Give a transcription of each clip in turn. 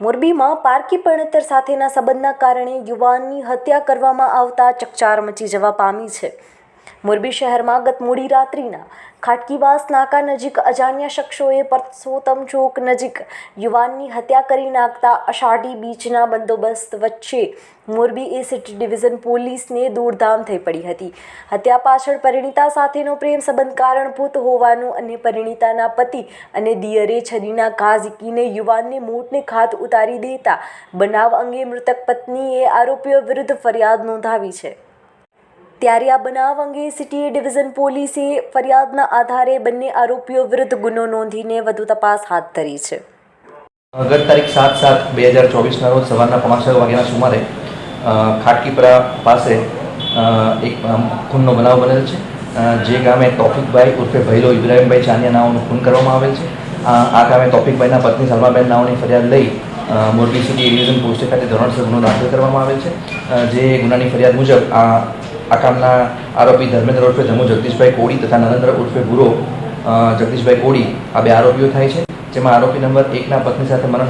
મોરબીમાં પારકી પરણતર સાથેના સંબંધના કારણે યુવાનની હત્યા કરવામાં આવતા ચકચાર મચી જવા પામી છે. મોરબી શહેરમાં ગત મોડી રાત્રિના ખાટકીવાસ નાકા નજીક અજાણ્યા શખ્સોએ પરસોત્તમ ચોક નજીક યુવાનની હત્યા કરી નાખતા અષાઢી બીચના બંદોબસ્ત વચ્ચે મોરબી એ સિટી ડિવિઝન પોલીસને દોડધામ થઈ પડી હતી. હત્યા પાછળ પરિણીતા સાથેનો પ્રેમ સંબંધ કારણભૂત હોવાનું અને પરિણીતાના પતિ અને દિયરે છરીના ઘા ઝીકીને યુવાનને મોટને ખાત ઉતારી દેતા બનાવ અંગે મૃતક પત્નીએ આરોપીઓ વિરુદ્ધ ફરિયાદ નોંધાવી છે. ત્યારે આ બનાવ અંગે સિટી ડિવિઝન પોલીસે ફરિયાદના આધારે બંને આરોપીઓ વિરુદ્ધ ગુનો નોંધીને વધુ તપાસ હાથ ધરી છે. ગત તારીખ સાત સાત બે હજાર ચોવીસના રોજ સવારના પાંચ વાગ્યાના સુમારે ખાટકીપરા પાસે એક ખૂનનો બનાવ બનેલ છે. જે ગામે તોફિકભાઈ ઉર્ફે ભૈલો ઇબ્રાહીમભાઈ ચાનિયા નાઓનું ખૂન કરવામાં આવેલ છે. આ ગામે તોફિકભાઈના પત્ની સલમાબેન નાઓની ફરિયાદ લઈ મોરબી સિટી ડિવિઝન પોસ્ટ ખાતે ધોરણસર ગુનો દાખલ કરવામાં આવેલ છે. જે ગુનાની ફરિયાદ મુજબ આ આ કામના આરોપી ધર્મેન્દ્ર ઉર્ફે ધમુ જગદીશભાઈ કોડી તથા નરેન્દ્ર ઉર્ફે અ, જગદીશભાઈ કોડી આ બે આરોપીઓ થાય છે જેમાં આરોપી નંબર એકના પત્ની સાથે મરણ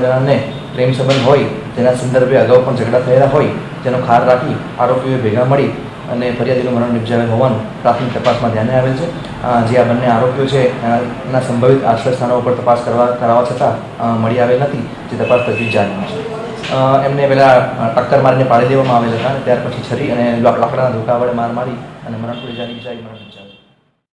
પ્રેમ સંબંધ હોય તેના સંદર્ભે અગાઉ પણ ઝઘડા થયેલા હોય તેનો ખાર રાખી આરોપીઓએ ભેગા મળી અને ફરિયાદીનું મરણ નિપજાવેલ હોવાનું પ્રાથમિક તપાસમાં ધ્યાને આવેલ છે. જે આ બંને આરોપીઓ છે એના સંભવિત આશ્રય સ્થાનો ઉપર તપાસ કરવા કરાવવા છતાં મળી આવેલ નથી જે તપાસ તજવીજ જારીમાં છે. એમને પહેલાં ટક્કર મારીને પાડી દેવામાં આવેલ હતા ત્યાર પછી છરી અને લાકડાના ધોકા વડે માર મારી અને મરણ જારી બિચારી મરણ